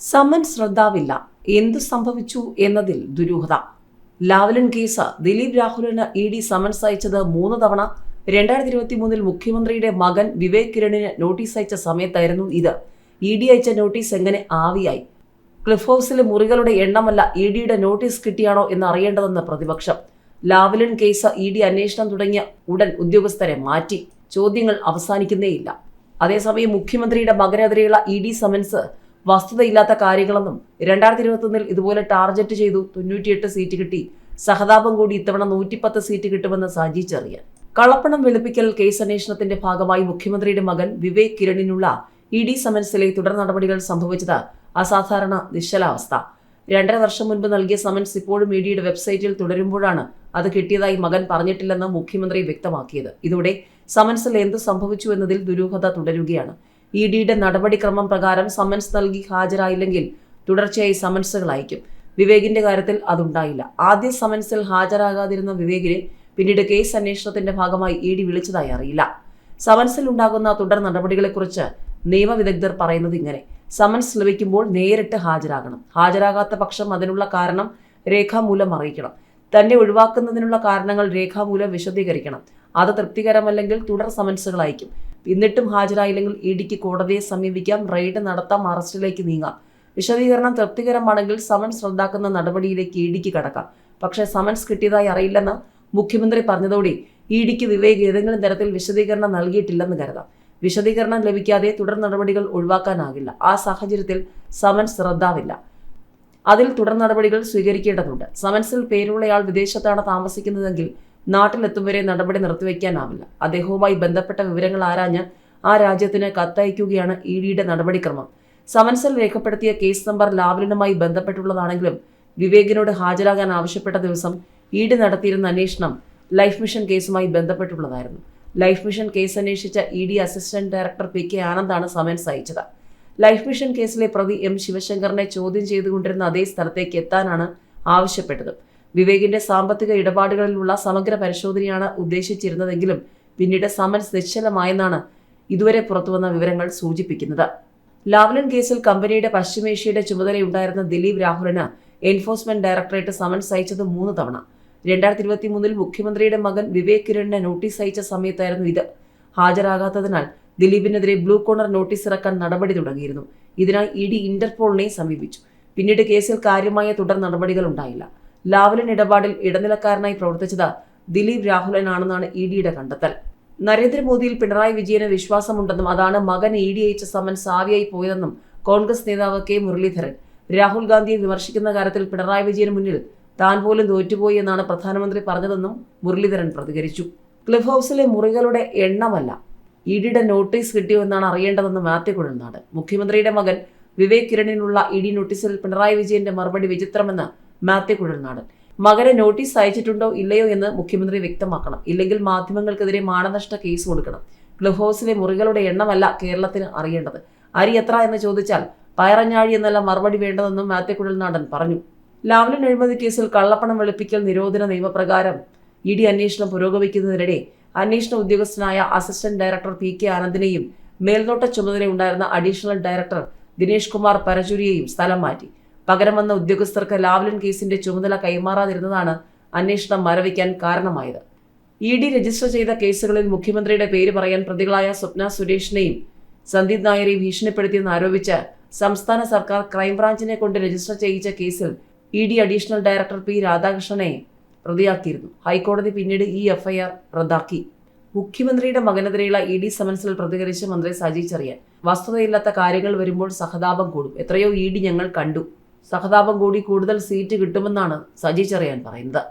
സമൻ ശ്രദ്ധാവില്ല. എന്തു സംഭവിച്ചു എന്നതിൽ ദുരൂഹത. ലാവ്ലിൻ കേസ് ദിലീപ് രാഹുലിന് ഇ ഡി സമൻസ് അയച്ചത് മൂന്ന് തവണ. രണ്ടായിരത്തി ഇരുപത്തി മൂന്നിൽ മുഖ്യമന്ത്രിയുടെ മകൻ വിവേക് കിരണിന് നോട്ടീസ് അയച്ച സമയത്തായിരുന്നു ഇത്. ഇ ഡി അയച്ച നോട്ടീസ് എങ്ങനെ ആവിയായി? ക്ലിഫ് ഹൗസിലെ മുറികളുടെ എണ്ണമല്ല ഇ ഡിയുടെ നോട്ടീസ് കിട്ടിയാണോ എന്ന് അറിയേണ്ടതെന്ന് പ്രതിപക്ഷം. ലാവ്ലിൻ കേസ് ഇ ഡി അന്വേഷണം തുടങ്ങിയ ഉടൻ ഉദ്യോഗസ്ഥരെ മാറ്റി. ചോദ്യങ്ങൾ അവസാനിക്കുന്നേയില്ല. അതേസമയം മുഖ്യമന്ത്രിയുടെ മകനെതിരെയുള്ള ഇ ഡി സമൻസ് വസ്തുതയില്ലാത്ത കാര്യങ്ങളെന്നും രണ്ടായിരത്തി ഇരുപത്തൊന്നിൽ ഇതുപോലെ ടാർഗറ്റ് ചെയ്തു തൊണ്ണൂറ്റിയെട്ട് സീറ്റ് കിട്ടി. സഹതാപം കൂടി ഇത്തവണ നൂറ്റിപ്പത്ത് സീറ്റ് കിട്ടുമെന്ന് സാജി ചെറിയാൻ. കള്ളപ്പണം വെളുപ്പിക്കൽ കേസ് അന്വേഷണത്തിന്റെ ഭാഗമായി മുഖ്യമന്ത്രിയുടെ മകൻ വിവേക് കിരണിനുള്ള ഇ ഡി സമൻസിലെ തുടർ നടപടികൾ സംഭവിച്ചത് അസാധാരണ നിശ്ചലാവസ്ഥ. രണ്ടര വർഷം മുൻപ് നൽകിയ സമൻസ് ഇപ്പോഴും ഇ ഡിയുടെ വെബ്സൈറ്റിൽ തുടരുമ്പോഴാണ് അത് കിട്ടിയതായി മകൻ പറഞ്ഞിട്ടില്ലെന്ന് മുഖ്യമന്ത്രി വ്യക്തമാക്കിയത്. ഇതോടെ സമൻസിൽ എന്ത് സംഭവിച്ചു എന്നതിൽ ദുരൂഹത തുടരുകയാണ്. ഇ ഡിയുടെ നടപടിക്രമം പ്രകാരം സമൻസ് നൽകി ഹാജരായില്ലെങ്കിൽ തുടർച്ചയായി സമൻസുകൾ അയക്കും. വിവേകിന്റെ കാര്യത്തിൽ അതുണ്ടായില്ല. ആദ്യ സമൻസിൽ ഹാജരാകാതിരുന്ന വിവേകിനെ പിന്നീട് കേസ് അന്വേഷണത്തിന്റെ ഭാഗമായി ഇ ഡി വിളിച്ചതായി അറിയില്ല. സമൻസിൽ ഉണ്ടാകുന്ന തുടർ നടപടികളെക്കുറിച്ച് നിയമവിദഗ്ധർ പറയുന്നത് ഇങ്ങനെ. സമൻസ് ലഭിക്കുമ്പോൾ നേരിട്ട് ഹാജരാകണം. ഹാജരാകാത്ത പക്ഷം അതിനുള്ള കാരണം രേഖാമൂലം അറിയിക്കണം. തന്നെ ഒഴിവാക്കുന്നതിനുള്ള കാരണങ്ങൾ രേഖാമൂലം വിശദീകരിക്കണം. അത് തൃപ്തികരമല്ലെങ്കിൽ തുടർ സമൻസുകൾ അയക്കും. എന്നിട്ടും ഹാജരായില്ലെങ്കിൽ ഇ ഡിക്ക് കോടതിയെ സമീപിക്കാം റെയ്ഡ് നടത്താം അറസ്റ്റിലേക്ക് നീങ്ങാം. വിശദീകരണം തൃപ്തികരമാണെങ്കിൽ സമൻസ് റദ്ദാക്കുന്ന നടപടിയിലേക്ക് ഇ ഡിക്ക് കടക്കാം. പക്ഷേ സമൻസ് കിട്ടിയതായി അറിയില്ലെന്ന് മുഖ്യമന്ത്രി പറഞ്ഞതോടെ ഇ ഡിക്ക് വിവേക് ഏതെങ്കിലും തരത്തിൽ വിശദീകരണം നൽകിയിട്ടില്ലെന്ന് കരുതാം. വിശദീകരണം ലഭിക്കാതെ തുടർ നടപടികൾ ഒഴിവാക്കാനാകില്ല. ആ സാഹചര്യത്തിൽ സമൻസ് റദ്ദാവില്ല അതിൽ തുടർ നടപടികൾ സ്വീകരിക്കേണ്ടതുണ്ട്. സമൻസിൽ പേരുള്ളയാൾ വിദേശത്താണ് താമസിക്കുന്നതെങ്കിൽ നാട്ടിലെത്തും വരെ നടപടി നിർത്തിവെക്കാനാവില്ല അദ്ദേഹവുമായി ബന്ധപ്പെട്ട വിവരങ്ങൾ ആരാഞ്ഞ് ആ രാജ്യത്തിന് കത്തയക്കുകയാണ് ഇ ഡിയുടെ നടപടിക്രമം. സമൻസിൽ രേഖപ്പെടുത്തിയ കേസ് നമ്പർ ലാവലിനുമായി ബന്ധപ്പെട്ടുള്ളതാണെങ്കിലും വിവേകിനോട് ഹാജരാകാൻ ആവശ്യപ്പെട്ട ദിവസം ഇ ഡി നടത്തിയിരുന്ന അന്വേഷണം ലൈഫ് മിഷൻ കേസുമായി ബന്ധപ്പെട്ടുള്ളതായിരുന്നു. ലൈഫ് മിഷൻ കേസ് അന്വേഷിച്ച E D assistant director P K ആനന്ദാണ് summons അയച്ചത്. ലൈഫ് മിഷൻ കേസിലെ പ്രതി എം ശിവശങ്കറിനെ ചോദ്യം ചെയ്തുകൊണ്ടിരുന്ന അതേ സ്ഥലത്തേക്ക് എത്താനാണ് ആവശ്യപ്പെട്ടത്. വിവേകിന്റെ സാമ്പത്തിക ഇടപാടുകളിലുള്ള സമഗ്ര പരിശോധനയാണ് ഉദ്ദേശിച്ചിരുന്നതെങ്കിലും പിന്നീട് സമൻസ് നിശ്ചലമായെന്നാണ് ഇതുവരെ പുറത്തുവന്ന വിവരങ്ങൾ സൂചിപ്പിക്കുന്നത്. ലാവ്ലിൻ കേസിൽ കമ്പനിയുടെ പശ്ചിമേഷ്യയുടെ ചുമതലയുണ്ടായിരുന്ന ദിലീപ് രാഹുലിന് എൻഫോഴ്സ്മെന്റ് ഡയറക്ടറേറ്റ് സമൻസ് അയച്ചത് മൂന്ന് തവണ. രണ്ടായിരത്തി ഇരുപത്തി മൂന്നിൽ മുഖ്യമന്ത്രിയുടെ മകൻ വിവേക് കിരണിന് നോട്ടീസ് അയച്ച സമയത്തായിരുന്നു ഇത്. ഹാജരാകാത്തതിനാൽ ദിലീപിനെതിരെ ബ്ലൂ കോർണർ നോട്ടീസ് ഇറക്കാൻ നടപടി തുടങ്ങിയിരുന്നു. ഇതിനായി ഇ ഡി ഇന്റർപോളിനെ സമീപിച്ചു. പിന്നീട് കേസിൽ കാര്യമായ തുടർ നടപടികൾ ഉണ്ടായില്ല. ലാവലിൻ ഇടപാടിൽ ഇടനിലക്കാരനായി പ്രവർത്തിച്ചത് ദിലീപ് രാഹുലനാണെന്നാണ് ഇ ഡിയുടെ കണ്ടെത്തൽ. നരേന്ദ്രമോദിയിൽ പിണറായി വിജയന് വിശ്വാസമുണ്ടെന്നും അതാണ് മകൻ ഇ ഡി അയച്ച സമൻസ് ആവിയായി പോയതെന്നും കോൺഗ്രസ് നേതാവ് കെ മുരളീധരൻ. രാഹുൽ ഗാന്ധിയെ വിമർശിക്കുന്ന കാര്യത്തിൽ പിണറായി വിജയന് മുന്നിൽ താൻ പോലും തോറ്റുപോയി എന്നാണ് പ്രധാനമന്ത്രി പറഞ്ഞതെന്നും മുരളീധരൻ പ്രതികരിച്ചു. ക്ലിഫ് ഹൗസിലെ മുറികളുടെ എണ്ണമല്ല. ഇ ഡിയുടെ നോട്ടീസ് കിട്ടിയോ എന്നാണ് അറിയേണ്ടതെന്ന് മാത്യു കുഴൽനാട്. മുഖ്യമന്ത്രിയുടെ മകൻ വിവേക് കിരണിനുള്ള ഇ ഡി നോട്ടീസിൽ പിണറായി വിജയന്റെ മറുപടി വിചിത്രമെന്ന് മാത്യു കുഴൽനാടൻ. മകനെ നോട്ടീസ് അയച്ചിട്ടുണ്ടോ ഇല്ലയോ എന്ന് മുഖ്യമന്ത്രി വ്യക്തമാക്കണം. ഇല്ലെങ്കിൽ മാധ്യമങ്ങൾക്കെതിരെ മാനനഷ്ട കേസ് കൊടുക്കണം. ക്ലബ് ഹൗസിലെ മുറികളുടെ എണ്ണമല്ല കേരളത്തിന് അറിയേണ്ടത്. അരി എത്ര എന്ന് ചോദിച്ചാൽ പയറഞ്ഞാഴി എന്നല്ല മറുപടി വേണ്ടതെന്നും മാത്യു കുഴൽനാടൻ പറഞ്ഞു. ലാവ്ലിൻ അഴിമതി കേസിൽ കള്ളപ്പണം വെളുപ്പിക്കൽ നിരോധന നിയമപ്രകാരം ഇ ഡി അന്വേഷണം പുരോഗമിക്കുന്നതിനിടെ അന്വേഷണ ഉദ്യോഗസ്ഥനായ അസിസ്റ്റന്റ് ഡയറക്ടർ പി കെ ആനന്ദിനെയും മേൽനോട്ട ചുമതലയുണ്ടായിരുന്ന അഡീഷണൽ ഡയറക്ടർ ദിനേഷ് കുമാർ പരചുരിയെയും സ്ഥലം മാറ്റി. പകരം വന്ന ഉദ്യോഗസ്ഥർക്ക് ലാവ്ലിൻ കേസിന്റെ ചുമതല കൈമാറാതിരുന്നതാണ് അന്വേഷണം മരവിക്കാൻ കാരണമായത്. ഇ ഡി രജിസ്റ്റർ ചെയ്ത കേസുകളിൽ മുഖ്യമന്ത്രിയുടെ പേര് പറയാൻ പ്രതികളായ സ്വപ്ന സുരേഷിനെയും സന്ദീപ് നായരെയും ഭീഷണിപ്പെടുത്തിയെന്ന് ആരോപിച്ച് സംസ്ഥാന സർക്കാർ ക്രൈംബ്രാഞ്ചിനെ കൊണ്ട് രജിസ്റ്റർ ചെയ്യിച്ച കേസിൽ E D additional director P രാധാകൃഷ്ണനെ പ്രതിയാക്കിയിരുന്നു. ഹൈക്കോടതി പിന്നീട് ഈ എഫ്ഐആർ റദ്ദാക്കി. മുഖ്യമന്ത്രിയുടെ മകനെതിരെയുള്ള ഇ ഡി സമൻസിൽ പ്രതികരിച്ച് മന്ത്രി സജി ചെറിയാൻ. വസ്തുതയില്ലാത്ത കാര്യങ്ങൾ വരുമ്പോൾ സഹതാപം കൂടും. എത്രയോ ഇ ഡി ഞങ്ങൾ കണ്ടു. സഹതാപം കൂടി കൂടുതൽ സീറ്റ് കിട്ടുമെന്നാണ് സജി ചെറിയാൻ പറയുന്നത്.